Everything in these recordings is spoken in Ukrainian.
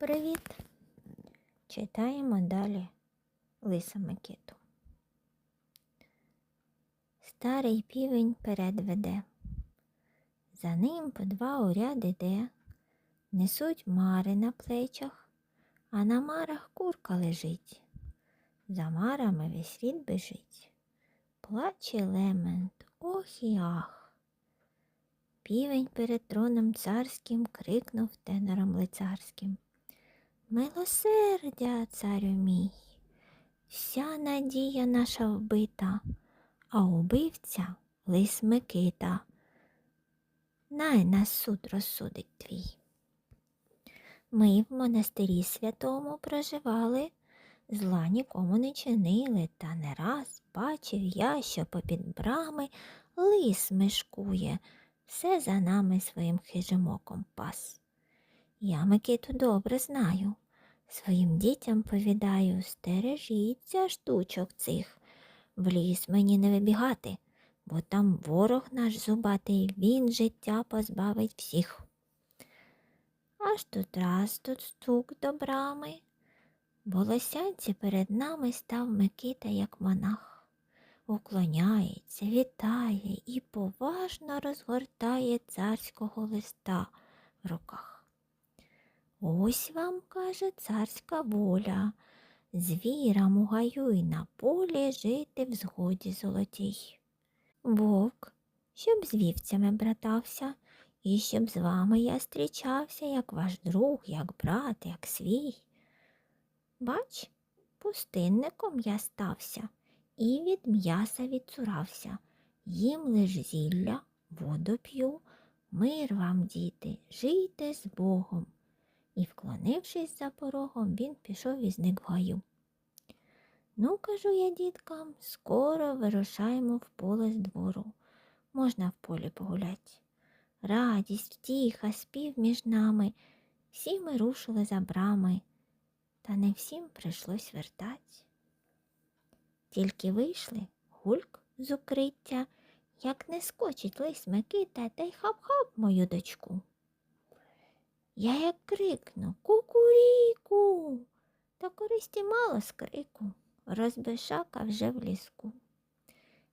Привіт! Читаємо далі Лиса Микиту. Старий півень перед веде. За ним по два уряд іде. Несуть мари на плечах, а на марах курка лежить. За марами весь світ бежить. Плаче лемент, ох і ах. Півень перед троном царським крикнув тенором лицарським. Милосердя, царю мій, вся надія наша вбита, а убивця лис Микита. Най нас суд розсудить твій. Ми в монастирі святому проживали, зла нікому не чинили, та не раз бачив я, що попід брами лис мешкує, все за нами своїм хижим оком пас. Я Микиту добре знаю. Своїм дітям повідаю, стережіться штучок цих. В ліс мені не вибігати, бо там ворог наш зубатий, він життя позбавить всіх. Аж тут раз тут стук до брами. Волосянці перед нами став Микита, як монах. Уклоняється, вітає і поважно розгортає царського листа в руках. Ось вам, каже, царська воля, звірам у гаю й на полі жити в згоді золотій. Вовк, щоб з вівцями братався, і щоб з вами я зустрічався, як ваш друг, як брат, як свій. Бач, пустинником я стався і від м'яса відцурався, їм лиш зілля, воду п'ю, мир вам, діти, жийте з Богом. І, вклонившись за порогом, він пішов і зник в гаю. Ну, кажу я діткам, скоро вирушаємо в поле з двору. Можна в полі погулять. Радість, втіха, спів між нами. Всі ми рушили за брами, та не всім прийшлось вертать. Тільки вийшли гульк з укриття, як не скочить лис Микита, та й хап-хап мою дочку. Я як крикну Кукуріку, та користі мало з крику, розбишака вже в ліску.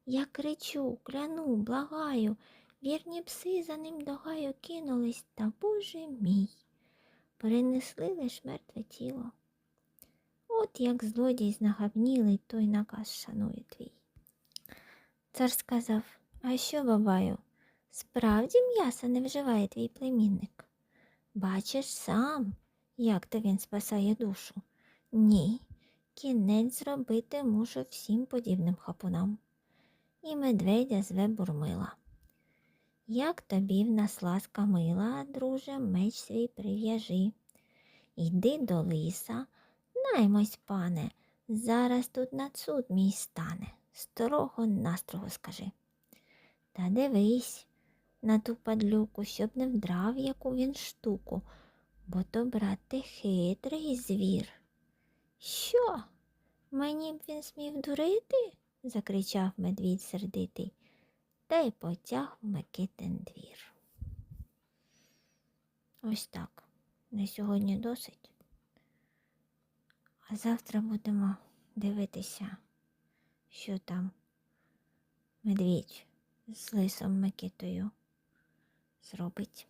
Я кричу, кляну, благаю, вірні пси за ним до гаю кинулись, та боже мій, перенесли лиш мертве тіло. От як злодій знагабнілий, той наказ шанує твій. Цар сказав, а що, бабаю, справді м'яса не вживає твій племінник? Бачиш сам, як то він спасає душу. Ні, кінець зробити мушу всім подібним хапунам. І медведя зве бурмила. Як тобі в нас ласка мила, друже, меч свій прив'яжи. Йди до лиса, наймось, пане, зараз тут над суд мій стане. Строго настрого скажи. Та дивись, на ту падлюку, щоб не вдрав яку він штуку, бо то, брате, хитрий звір. Що? Мені б він смів дурити? закричав медвідь сердитий, та й потяг в Микитин двір. Ось так. На сьогодні досить. А завтра будемо дивитися, що там медвідь з лисом Микитою зробить.